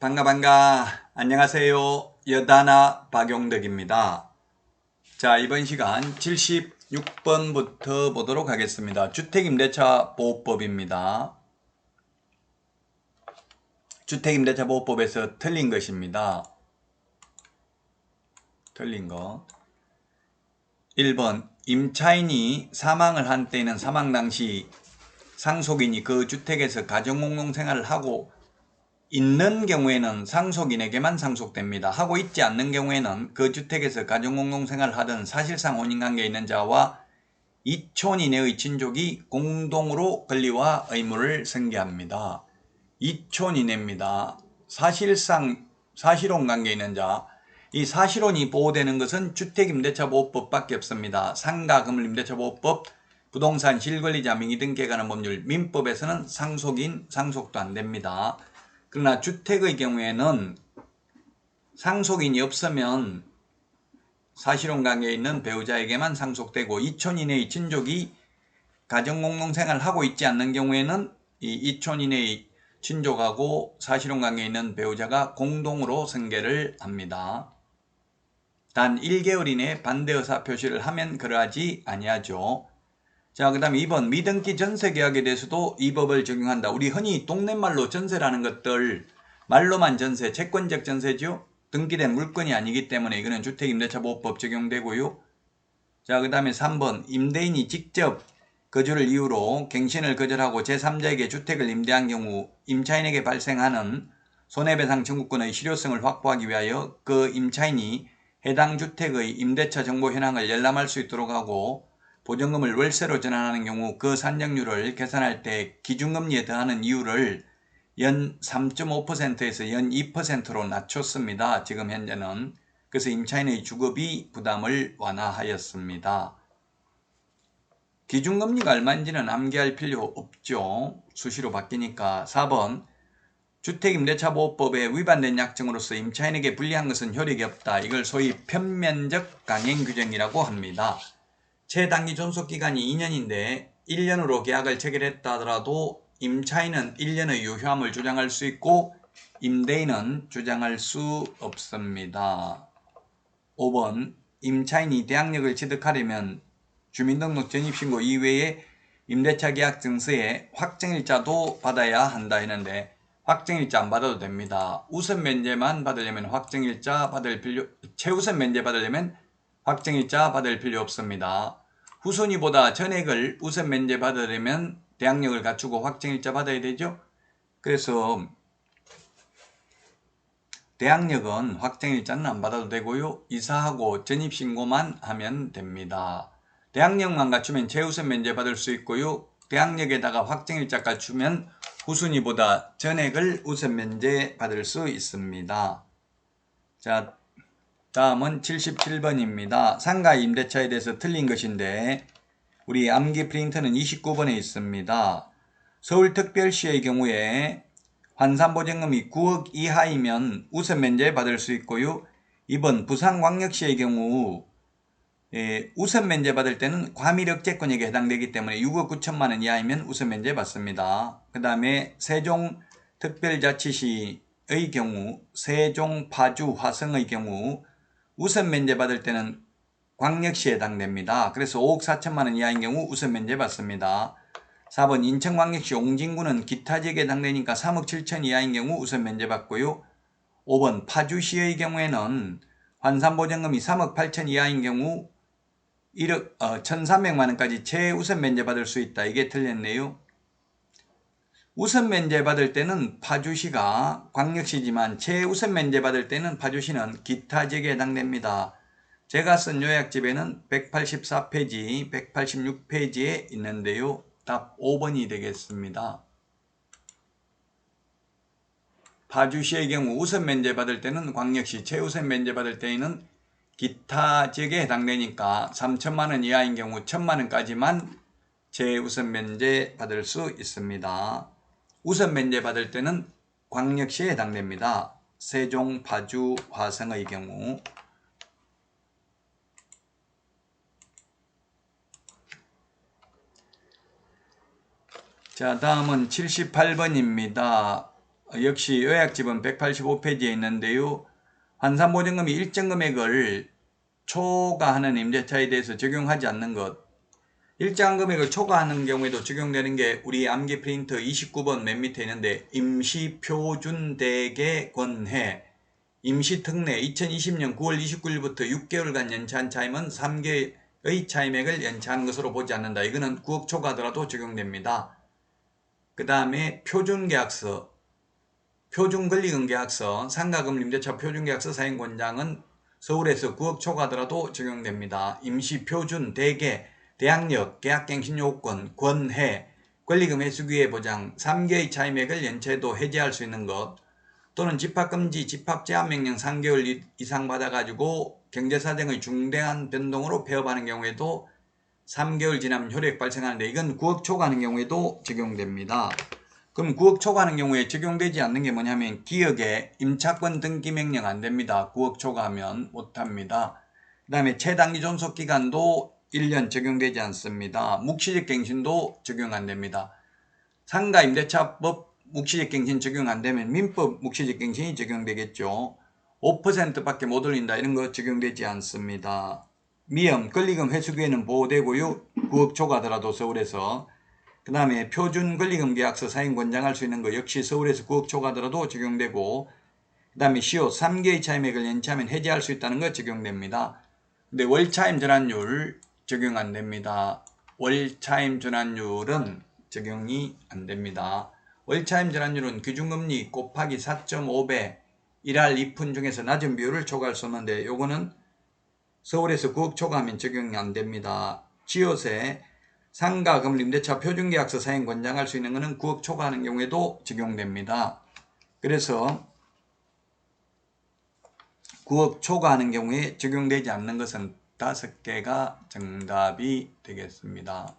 반가 반가. 안녕하세요. 여다나 박용덕입니다. 자 이번 시간 76번부터 보도록 하겠습니다. 주택임대차 보호법입니다. 주택임대차 보호법에서 틀린 것입니다. 틀린 거. 1번 임차인이 사망을 한 때에는 사망 당시 상속인이 그 주택에서 가정공동 생활을 하고 있는 경우에는 상속인에게만 상속됩니다. 하고 있지 않는 경우에는 그 주택에서 가정공동 생활을 하던 사실상 혼인관계에 있는 자와 이촌 이내의 친족이 공동으로 권리와 의무를 승계합니다. 이촌 이내입니다. 사실상 사실혼 관계에 있는 자, 이 사실혼이 보호되는 것은 주택임대차보호법밖에 없습니다. 상가 건물 임대차보호법, 부동산 실권리자 명의등기에 관한 법률, 민법에서는 상속인, 상속도 안 됩니다. 그러나 주택의 경우에는 상속인이 없으면 사실혼 관계에 있는 배우자에게만 상속되고 이촌 이내의 친족이 가정공동생활을 하고 있지 않는 경우에는 이 이촌 이내의 친족하고 사실혼 관계에 있는 배우자가 공동으로 승계를 합니다. 단 1개월 이내 반대 의사 표시를 하면 그러하지 아니하죠. 자, 그 다음에 2번 미등기 전세 계약에 대해서도 이 법을 적용한다. 우리 흔히 동네말로 전세라는 것들 말로만 전세, 채권적 전세죠. 등기된 물건이 아니기 때문에 이거는 주택임대차보호법 적용되고요. 자, 그 다음에 3번 임대인이 직접 거주를 이유로 갱신을 거절하고 제3자에게 주택을 임대한 경우 임차인에게 발생하는 손해배상 청구권의 실효성을 확보하기 위하여 그 임차인이 해당 주택의 임대차 정보 현황을 열람할 수 있도록 하고 보증금을 월세로 전환하는 경우 그 산정률을 계산할 때 기준금리에 더하는 이율을 연 3.5%에서 연 2%로 낮췄습니다. 지금 현재는. 그래서 임차인의 주거비 부담을 완화하였습니다. 기준금리가 얼마인지는 암기할 필요 없죠. 수시로 바뀌니까. 4번 주택임대차보호법에 위반된 약정으로서 임차인에게 불리한 것은 효력이 없다. 이걸 소위 편면적 강행 규정이라고 합니다. 최단기 존속기간이 2년인데 1년으로 계약을 체결했다 하더라도 임차인은 1년의 유효함을 주장할 수 있고 임대인은 주장할 수 없습니다. 5번 임차인이 대항력을 취득하려면 주민등록 전입신고 이외에 임대차 계약 증서에 확정일자도 받아야 한다 했는데 확정일자 안 받아도 됩니다. 우선 면제만 받으려면 확정일자 받을 필요, 최우선 면제 받으려면 확정일자 받을 필요 없습니다. 후순위보다 전액을 우선 면제 받으려면 대항력을 갖추고 확정일자 받아야 되죠. 그래서 대항력은 확정일자는 안 받아도 되고요. 이사하고 전입신고만 하면 됩니다. 대항력만 갖추면 최우선 면제 받을 수 있고요. 대항력에다가 확정일자 갖추면 후순위보다 전액을 우선 면제 받을 수 있습니다. 자, 다음은 77번입니다. 상가 임대차에 대해서 틀린 것인데 우리 암기 프린터는 29번에 있습니다. 서울특별시의 경우에 환산보증금이 9억 이하이면 우선 면제 받을 수 있고요. 이번 부산광역시의 경우 예, 우선 면제 받을 때는 과밀억제권에게 해당되기 때문에 6억 9천만 원 이하이면 우선 면제 받습니다. 그 다음에 세종특별자치시의 경우 세종, 파주, 화성의 경우 우선 면제 받을 때는 광역시에 해당됩니다. 그래서 5억 4천만 원 이하인 경우 우선 면제 받습니다. 4번 인천광역시 옹진구는 기타 지역에 해당되니까 3억 7천 이하인 경우 우선 면제 받고요. 5번 파주시의 경우에는 환산보증금이 3억 8천 이하인 경우 1억 어, 1,300만 원까지 최우선 면제 받을 수 있다. 이게 틀렸네요. 우선 면제 받을 때는 파주시가 광역시지만 최우선 면제 받을 때는 파주시는 기타 지역에 해당됩니다. 제가 쓴 요약집에는 184페이지, 186페이지에 있는데요. 답 5번이 되겠습니다. 파주시의 경우 우선 면제 받을 때는 광역시, 최우선 면제 받을 때에는 기타 지역에 해당되니까 3천만 원 이하인 경우 1천만 원까지만 최우선 면제 받을 수 있습니다. 우선 면제 받을 때는 광역시에 해당됩니다. 세종, 파주, 화성의 경우 자 다음은 78번입니다. 어, 역시 요약집은 185페이지에 있는데요. 환산보증금이 일정 금액을 초과하는 임대차에 대해서 적용하지 않는 것. 일정 금액을 초과하는 경우에도 적용되는 게 우리 암기 프린트 29번 맨 밑에 있는데 임시표준대개 권해 임시특례 2020년 9월 29일부터 6개월간 연차한 차임은 3개의 차임액을 연차하는 것으로 보지 않는다. 이거는 9억 초과하더라도 적용됩니다. 그 다음에 표준계약서 표준권리금계약서, 상가금 임대차 표준계약서 사인권장은 서울에서 9억 초과하더라도 적용됩니다. 임시표준, 대개, 대항력, 계약갱신 요건, 권해, 권리금 회수기회 보장, 3개의 차임액을 연체도 해지할 수 있는 것, 또는 집합금지, 집합제한명령 3개월 이상 받아가지고 경제사정의 중대한 변동으로 폐업하는 경우에도 3개월 지나면 효력 발생하는데 이건 9억 초과하는 경우에도 적용됩니다. 그럼 9억 초과하는 경우에 적용되지 않는 게 뭐냐면 기업의 임차권 등기 명령 안 됩니다. 9억 초과하면 못합니다. 그 다음에 최단기 존속 기간도 1년 적용되지 않습니다. 묵시적 갱신도 적용 안 됩니다. 상가 임대차법 묵시적 갱신 적용 안 되면 민법 묵시적 갱신이 적용되겠죠. 5%밖에 못 올린다 이런 거 적용되지 않습니다. 미엄 권리금 회수기에는 보호되고요. 9억 초과하더라도 서울에서 그 다음에 표준 권리금 계약서 사인 권장할 수 있는 거 역시 서울에서 9억 초과하더라도 적용되고 그 다음에 시효 3개의 차임액을 연체하면 해지할 수 있다는 거 적용됩니다. 근데 월차임 전환율 적용 안 됩니다. 월차임 전환율은 적용이 안 됩니다. 월차임 전환율은 기준금리 곱하기 4.5배 1할 2푼 중에서 낮은 비율을 초과할 수 없는데 요거는 서울에서 9억 초과하면 적용이 안 됩니다. 지요세 상가 금리 임대차 표준계약서 사행 권장할 수 있는 것은 9억 초과하는 경우에도 적용됩니다. 그래서 9억 초과하는 경우에 적용되지 않는 것은 다섯 개가 정답이 되겠습니다.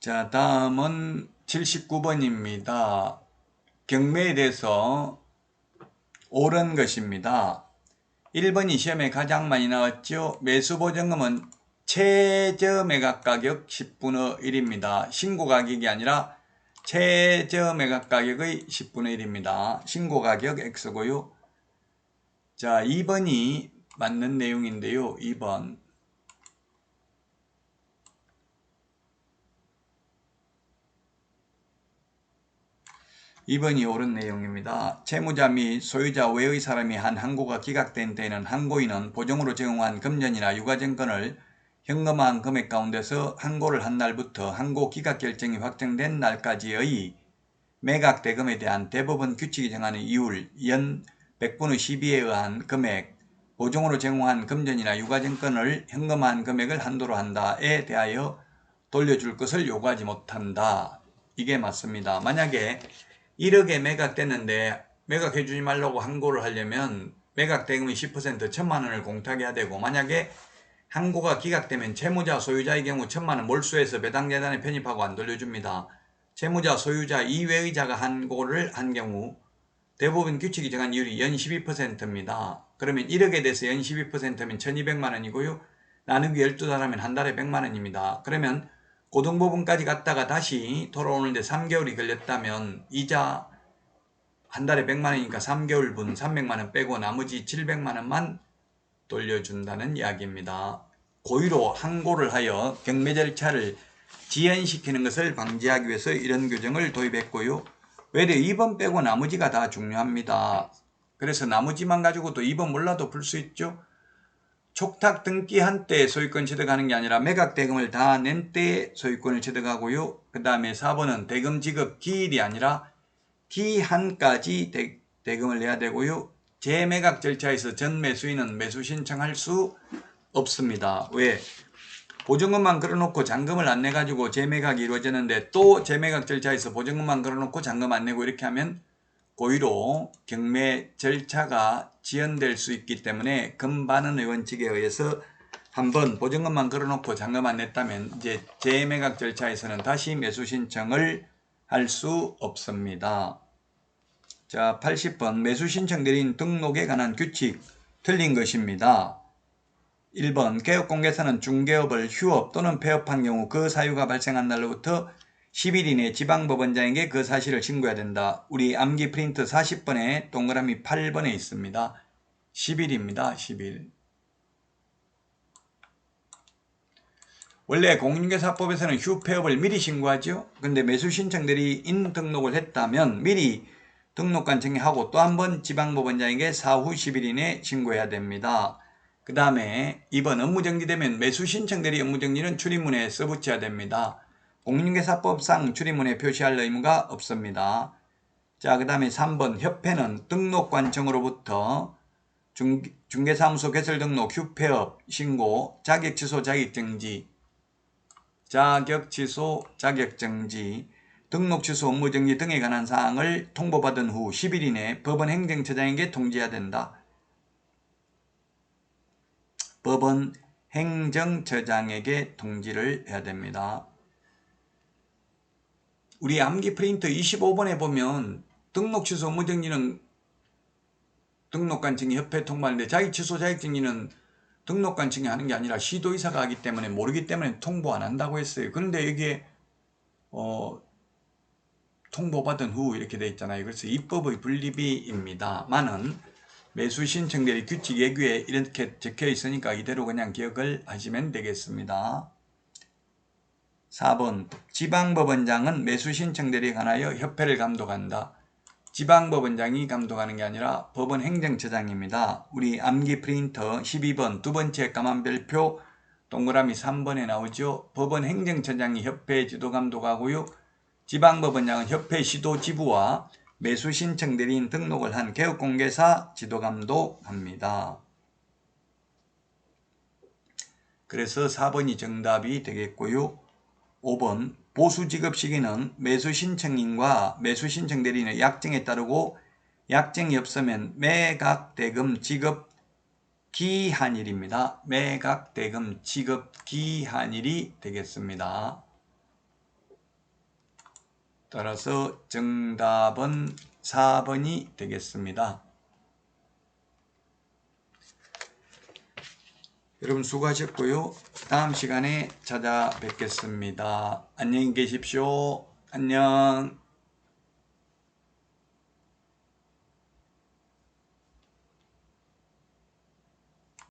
자, 다음은 79번입니다. 경매에 대해서 옳은 것입니다. 1번이 시험에 가장 많이 나왔죠. 매수보증금은 최저 매각 가격 10분의 1입니다. 신고 가격이 아니라 최저 매각 가격의 10분의 1입니다. 신고 가격 X고요. 자, 2번이 맞는 내용인데요. 2번. 2번이 옳은 내용입니다. 채무자 및 소유자 외의 사람이 한 항고가 기각된 때에는 항고인은 보정으로 제공한 금전이나 유가증권을 현금화한 금액 가운데서 항고를 한 날부터 항고 기각 결정이 확정된 날까지의 매각 대금에 대한 대법원 규칙이 정하는 이율 연 100분의 12에 의한 금액 보정으로 제공한 금전이나 유가증권을 현금화한 금액을 한도로 한다에 대하여 돌려줄 것을 요구하지 못한다. 이게 맞습니다. 만약에 1억에 매각됐는데 매각해 주지 말라고 항고를 하려면 매각 대금의 10% 천만 원을 공탁해야 되고 만약에 항고가 기각되면 채무자 소유자의 경우 천만 원 몰수해서 배당재단에 편입하고 안 돌려줍니다. 채무자 소유자 이외의 자가 항고를 한 경우 대부분 규칙이 정한 이율이 연 12%입니다. 그러면 1억에 대해서 연 12%면 1200만 원이고요. 나누기 12달 하면 한 달에 100만 원입니다. 그러면 고등법원까지 갔다가 다시 돌아오는데 3개월이 걸렸다면 이자 한 달에 100만 원이니까 3개월분 300만 원 빼고 나머지 700만 원만 돌려준다는 이야기입니다. 고의로 항고를 하여 경매 절차를 지연시키는 것을 방지하기 위해서 이런 규정을 도입했고요. 외래 2번 빼고 나머지가 다 중요합니다. 그래서 나머지만 가지고도 2번 몰라도 풀 수 있죠. 촉탁 등기한 때 소유권 취득하는 게 아니라 매각 대금을 다 낸 때에 소유권을 취득하고요. 그 다음에 4번은 대금 지급 기일이 아니라 기한까지 대, 대금을 내야 되고요. 재매각 절차에서 전 매수인은 매수 신청할 수 없습니다. 왜? 보증금만 걸어놓고 잔금을 안 내가지고 재매각이 이루어졌는데 또 재매각 절차에서 보증금만 걸어놓고 잔금 안 내고 이렇게 하면 고의로 경매 절차가 지연될 수 있기 때문에 금반은 의원칙에 의해서 한번 보증금만 걸어놓고 잔금 안 냈다면 이제 재매각 절차에서는 다시 매수 신청을 할 수 없습니다. 자, 80번 매수 신청 드린 등록에 관한 규칙 틀린 것입니다. 1번 개업공개서는 중개업을 휴업 또는 폐업한 경우 그 사유가 발생한 날로부터 10일 이내 지방법원장에게 그 사실을 신고해야 된다. 우리 암기 프린트 40번에 동그라미 8번에 있습니다. 10일입니다. 10일. 원래 공인중개사법에서는 휴폐업을 미리 신고하죠. 근데 매수 신청들이 인 등록을 했다면 미리 등록관 정리하고 또 한 번 지방법원장에게 사후 10일 이내 신고해야 됩니다. 그 다음에 2번 업무정지되면 매수 신청들이 업무정지는 출입문에 써붙여야 됩니다. 공인중개사법상 출입문에 표시할 의무가 없습니다. 자, 그 다음에 3번 협회는 등록관청으로부터 중, 중개사무소 개설 등록, 휴폐업, 신고, 자격 취소, 자격 정지, 자격 취소, 자격 정지, 등록 취소, 업무 정지 등에 관한 사항을 통보받은 후 10일 이내 법원 행정처장에게 통지해야 된다. 법원 행정처장에게 통지를 해야 됩니다. 우리 암기 프린트 25번에 보면 등록 취소 업무 정지는 등록관 증이 협회 통보하는데 자기 취소 자격 정지는 등록관 증이 하는 게 아니라 시도의사가 하기 때문에 모르기 때문에 통보 안 한다고 했어요. 그런데 여기에 어, 통보받은 후 이렇게 돼 있잖아요. 그래서 입법의 분리비입니다만은 매수 신청들이 규칙 예규에 이렇게 적혀 있으니까 이대로 그냥 기억을 하시면 되겠습니다. 4번 지방법원장은 매수 신청들에 관하여 협회를 감독한다. 지방법원장이 감독하는 게 아니라 법원 행정처장입니다. 우리 암기 프린터 12번 두 번째 까만별표 동그라미 3번에 나오죠. 법원 행정처장이 협회 지도 감독하고요. 지방법원장은 협회 시도 지부와 매수 신청 대리인 등록을 한 개업공개사 지도 감독합니다. 그래서 4번이 정답이 되겠고요. 5번 보수 지급 시기는 매수 신청인과 매수 신청 대리인의 약정에 따르고 약정이 없으면 매각 대금 지급 기한일입니다. 매각 대금 지급 기한일이 되겠습니다. 따라서 정답은 4번이 되겠습니다. 여러분 수고하셨고요. 다음 시간에 찾아뵙겠습니다. 안녕히 계십시오. 안녕.